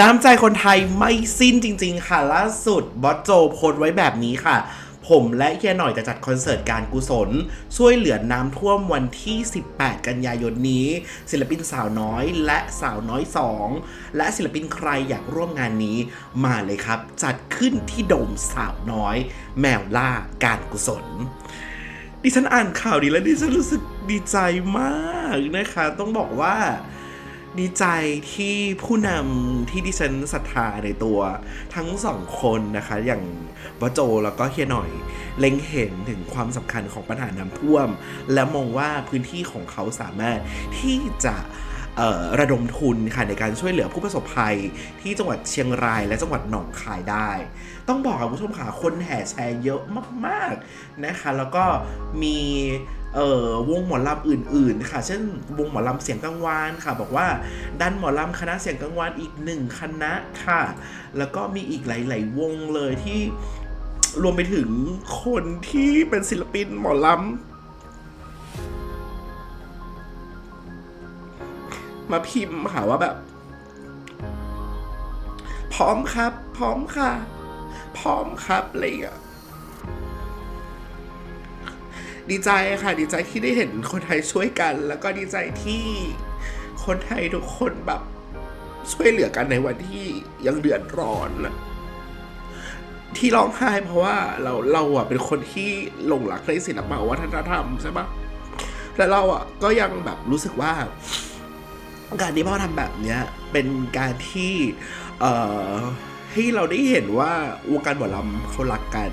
น้ำใจคนไทยไม่สิ้นจริง ๆ ค่ะล่าสุดบอสโจโพสไว้แบบนี้ค่ะ ผมและเฮียหน่อยจะจัดคอนเสิร์ตการกุศล ช่วยเหลือน้ำท่วมวันที่ 18 กันยายนนี้ ศิลปินสาวน้อยและสาวน้อย 2 และศิลปินใครอยากร่วมงานนี้ มาเลยครับ จัดขึ้นที่โดมสาวน้อย แมวล่าการกุศลดิฉันอ่านข่าวนี้แล้วดิฉันรู้สึกดีใจมากนะคะ ต้องบอกว่า ดีใจที่ผู้นำที่ดิฉันศรัทธาในตัวทั้งสองคนนะคะ อย่างวโจแล้วก็เฮียหน่อย เล็งเห็นถึงความสำคัญของปัญหาน้ำท่วม และมองว่าพื้นที่ของเขาสามารถที่จะระดมทุนค่ะในการช่วยเหลือผู้ประสบภัยที่จังหวัดเชียงรายและจังหวัดหนองคายได้ ต้องบอกค่ะคุณผู้ชมค่ะคนแห่แชร์เยอะมาก ๆนะคะ แล้วก็มี เอ่อวงหมอลำอื่นๆ ค่ะ เช่นวงหมอลำเสียงกังวานค่ะ บอกว่าดันหมอลำคณะเสียงกังวานอีกหนึ่งคณะค่ะ แล้วก็มีอีกหลาย ๆ วงเลยที่รวมไปถึงคนที่เป็นศิลปินหมอลำมาพิมพ์ค่ะว่าแบบ พร้อมครับ พร้อมค่ะ พร้อมครับอะไรอย่างเงี้ย ดีใจค่ะ ดีใจที่ได้เห็นคนไทยช่วยกัน แล้วก็ดีใจที่คนไทยทุกคนแบบช่วยเหลือกันในวันที่ยังเดือดร้อนนะที่ร้องไห้เพราะว่าเราเราอะเป็นคนที่หลงรักในศิลปะวัฒนธรรมใช่ปะแต่เราอะก็ยังแบบรู้สึกว่า การที่พ่อทำแบบเนี้ยเป็นการที่ เอ่อ ให้เราได้เห็นว่าวงการหมอลำเขารักกัน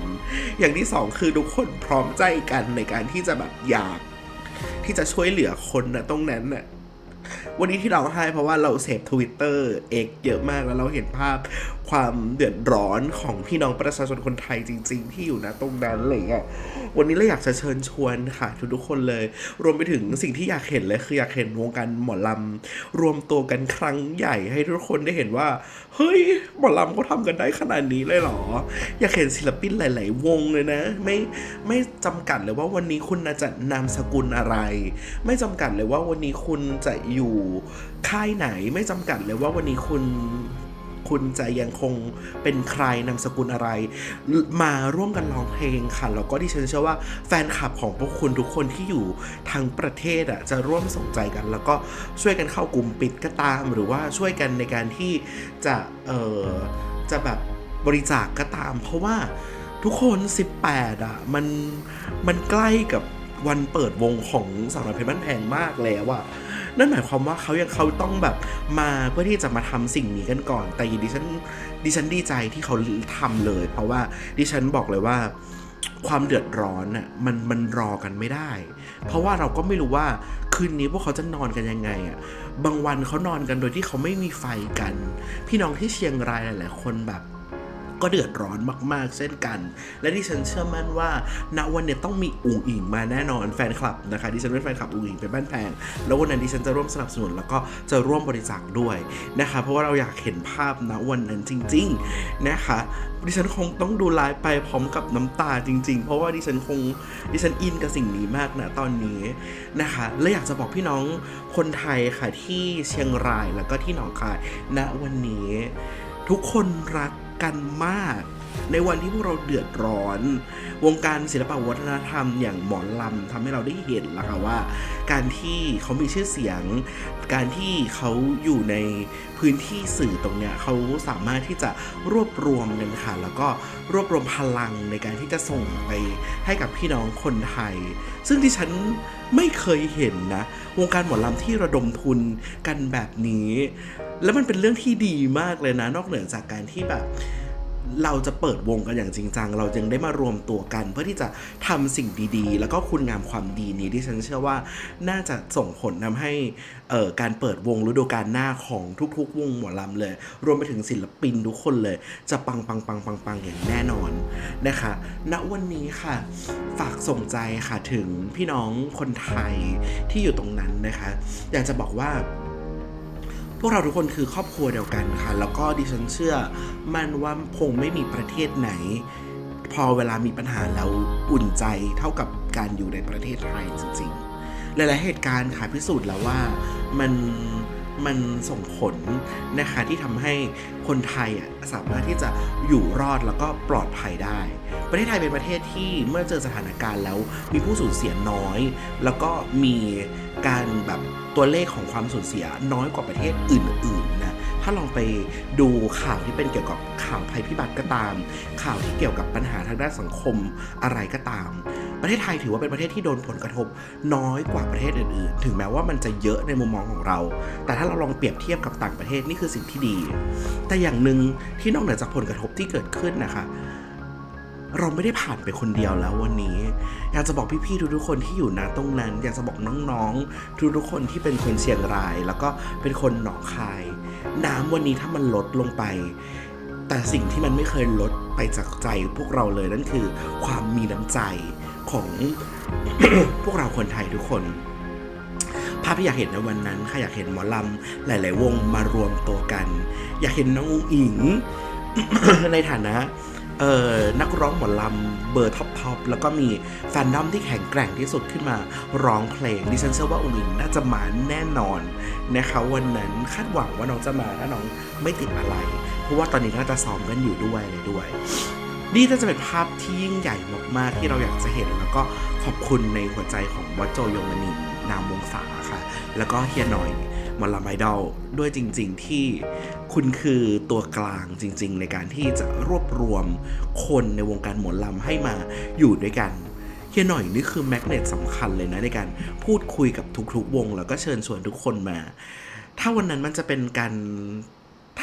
อย่างที่สองคือทุกคนพร้อมใจกันในการที่จะแบบอยาก ที่จะช่วยเหลือคนนะตรงนั้นน่ะ วันนี้ที่เราให้เพราะว่าเราเสพทวิตเตอร์เอกเยอะมากแล้วเราเห็นภาพความเดือดร้อนของพี่น้องประชาชนคนไทยจริง ๆ ที่อยู่นะตรงนั้นอะไรเงี้ยวันนี้เราอยากจะเชิญชวนค่ะทุกๆคนเลย รวมไปถึงสิ่งที่อยากเห็นเลยคืออยากเห็นวงการหมอลำรวมตัวกันครั้งใหญ่ให้ทุกคนได้เห็นว่า เฮ้ยหมอลำเขาทำกันได้ขนาดนี้เลยเหรอ อยากเห็นศิลปินหลาย ๆ วงเลยนะ ไม่ไม่จำกัดเลยว่าวันนี้คุณจะนามสกุลอะไร ไม่จำกัดเลยว่าวันนี้คุณจะอยู่ค่ายไหนไม่จำกัดเลยว่าวันนี้คุณคุณจะยังคงเป็นใครนามสกุลอะไร มาร่วมกันร้องเพลงค่ะแล้วก็ดิฉันเชื่อว่าแฟนคลับของพวกคุณทุกคนที่อยู่ทั้งประเทศอะจะร่วมส่งใจกัน แล้วก็ช่วยกันเข้ากลุ่มปิดก็ตาม หรือว่าช่วยกันในการที่จะเออจะแบบบริจาคก็ตาม เพราะว่าทุกคน 18 อะ มันมันใกล้กับวันเปิดวงของสาวน้อยเพชรบ้านแพงมากแล้วอะ นั่นหมายความว่าเขายังเขาต้องแบบมาเพื่อที่จะมาทำสิ่งนี้กันก่อน แต่ดิฉันดิฉันดีใจที่เขาทำเลย เพราะว่าดิฉันบอกเลยว่าความเดือดร้อนน่ะมันมันรอกันไม่ได้ เพราะว่าเราก็ไม่รู้ว่าคืนนี้พวกเขาจะนอนกันยังไงอะบางวันเขานอนกันโดยที่เขาไม่มีไฟกัน พี่น้องที่เชียงรายหลาย ๆ คนแบบ ก็เดือดร้อนมาก ๆ เช่นกัน และที่ฉันเชื่อมั่นว่าณวันเนี้ยต้องมีอุ๋งอิงมาแน่นอนแฟนคลับนะคะดิฉันเป็นแฟนคลับอุ๋งอิงเป็นบ้านแพงแล้ววันนั้นดิฉันจะร่วมสนับสนุนแล้วก็จะร่วมบริจาคด้วยนะคะเพราะว่าเราอยากเห็นภาพณวันนั้นจริง ๆนะคะดิฉันคงต้องดูไลฟ์ไปพร้อมกับน้ำตาจริง ๆ เพราะว่าดิฉันคงดิฉันอินกับสิ่งนี้มากนะตอนนี้นะคะและอยากจะบอกพี่น้องคนไทยค่ะที่เชียงรายแล้วก็ที่หนองคายณวันนี้ ทุกคนรัก กันมาก ในวันที่พวกเราเดือดร้อน วงการศิลปวัฒนธรรมอย่างหมอลำทำให้เราได้เห็นแล้วค่ะว่า การที่เขามีชื่อเสียง การที่เขาอยู่ในพื้นที่สื่อตรงเนี้ยเขาสามารถที่จะรวบรวมกันค่ะแล้วก็รวบรวมพลังในการที่จะส่งไปให้กับพี่น้องคนไทย ซึ่งที่ฉันไม่เคยเห็นนะ วงการหมอลำที่ระดมทุนกันแบบนี้ แล้วมันเป็นเรื่องที่ดีมากเลยนะ นอกเหนือจากการที่แบบ เราจะเปิดวงกันอย่างจริงจัง เราจึงได้มารวมตัวกัน เพื่อที่จะทำสิ่งดี ๆ แล้วก็คุณงามความดีนี้ที่ฉันเชื่อว่าน่าจะส่งผลทำให้เอ่อการเปิดวงฤดูกาลหน้าของทุก ๆ วงหมอลำเลย รวมไปถึงศิลปินทุกคนเลย จะปังปังปังปังปังอย่างแน่นอนนะคะณวันนี้ค่ะ ฝากส่งใจค่ะถึงพี่น้องคนไทยที่อยู่ตรงนั้นนะคะ อยากจะบอกว่า พวกเราทุกคนคือครอบครัวเดียวกันค่ะ แล้วก็ดิฉันเชื่อมันว่าคงไม่มีประเทศไหน พอเวลามีปัญหาแล้วอุ่นใจเท่ากับการอยู่ในประเทศไทยจริงๆ หลายๆเหตุการณ์ค่ะพิสูจน์แล้วว่ามัน มันส่งผลนะคะที่ทำให้คนไทยอะสามารถที่จะอยู่รอดแล้วก็ปลอดภัยได้ ประเทศไทยเป็นประเทศที่เมื่อเจอสถานการณ์แล้วมีผู้สูญเสียน้อย แล้วก็มีการแบบตัวเลขของความสูญเสียน้อยกว่าประเทศอื่น ๆ ถ้าลองไปดูข่าวที่เป็นเกี่ยวกับข่าวภัยพิบัติก็ตาม ข่าวที่เกี่ยวกับปัญหาทางด้านสังคมอะไรก็ตาม ประเทศไทยถือว่าเป็นประเทศที่โดนผลกระทบน้อยกว่าประเทศอื่นๆ ถึงแม้ว่ามันจะเยอะในมุมมองของเรา แต่ถ้าเราลองเปรียบเทียบกับต่างประเทศนี่คือสิ่งที่ดี แต่อย่างหนึ่งที่นอกเหนือจากผลกระทบที่เกิดขึ้นนะคะ เราไม่ได้ผ่านไปคนเดียวแล้ววันนี้ อยากจะบอกพี่ๆทุกๆคนที่อยู่นะตรงนั้น อยากจะบอกน้องๆทุกๆคนที่เป็นคนเชียงราย แล้วก็เป็นคนหนองคาย น้ำวันนี้ถ้ามันลดลงไป แต่สิ่งที่มันไม่เคยลดไปจากใจพวกเราเลยนั่นคือ ความมีน้ำใจของพวกเราคนไทยทุกคนภาพที่อยากเห็นในวันนั้นค่ะอยากเห็นหมอลำหลาย ๆ วงมารวมตัวกัน อยากเห็นน้องอุ๋งอิงในฐานะ เอ่อนักร้องหมอลำเบอร์ท็อปทอปแล้วก็มีแฟนดอมที่แข็งแกร่งที่สุดขึ้นมาร้องเพลงดิฉันเชื่อว่าอุ๋งอิงน่าจะมาแน่นอนนะคะวันนั้นคาดหวังว่าน้องจะมาถ้าน้องไม่ติดอะไร เพราะว่าตอนนี้น่าจะซ้อมกันอยู่ด้วยเลยด้วยนี่น่าจะเป็นภาพที่ยิ่งใหญ่มากๆที่เราอยากจะเห็นแล้วก็ขอบคุณในหัวใจของวัดโจยงมณีนามวงศาค่ะ แล้วก็เฮียหน่อย มอลำไอดอลด้วยจริง ๆ ที่คุณคือตัวกลางจริง ๆ ในการที่จะรวบรวมคนในวงการหมอลำให้มาอยู่ด้วยกันเฮียหน่อยนี่คือแมกเนตสำคัญเลยนะในการพูดคุยกับทุกๆวง แล้วก็เชิญชวนทุกคนมา ถ้าวันนั้นมันจะเป็นการ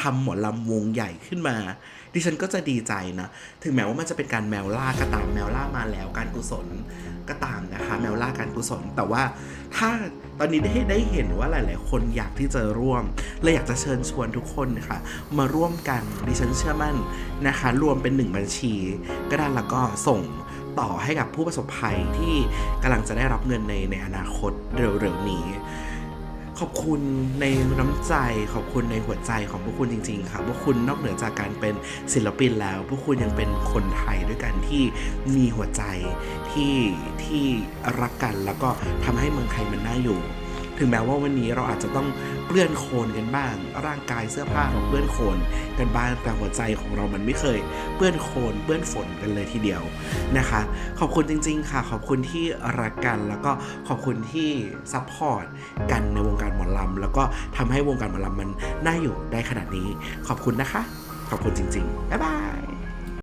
ทำหมอลำวงใหญ่ขึ้นมา ดิฉันก็จะดีใจนะ ถึงแม้ว่ามันจะเป็นการแมวล่าก็ตามแมวล่ามาแล้วการกุศลก็ตามนะคะ แมวล่าการกุศล แต่ว่าถ้าตอนนี้ได้ได้เห็นว่าหลาย ๆ คนอยากที่จะร่วมเลยอยากจะเชิญชวนทุกคนนะคะมาร่วมกันดิฉันเชื่อมั่นนะคะ รวมเป็นหนึ่งบัญชี ก็ได้แล้วก็ส่งต่อให้กับผู้ประสบภัยที่กำลังจะได้รับเงินในในอนาคตเร็ว ๆ นี้ ขอบคุณในน้ำใจขอบคุณในหัวใจของพวกคุณจริงๆค่ะพวกคุณนอกเหนือจากการเป็นศิลปินแล้ว พวกคุณยังเป็นคนไทยด้วยกันที่มีหัวใจที่ที่รักกันแล้วก็ทำให้เมืองไทยมันน่าอยู่ ถึงแม้ว่าวันนี้เราอาจจะต้องเปื้อนโคลนกันบ้าง ร่างกายเสื้อผ้าเราเปื้อนโคลนกันบ้างแต่หัวใจของเรามันไม่เคยเปื้อนโคลนเปื้อนฝนกันเลยทีเดียวนะคะ ขอบคุณจริง ๆ ค่ะ ขอบคุณที่รักกันแล้วก็ขอบคุณที่ซัพพอร์ตกันในวงการหมอลำแล้วก็ทำให้วงการหมอลำมันน่าอยู่ได้ขนาดนี้ ขอบคุณนะคะ ขอบคุณจริงๆบ๊ายบาย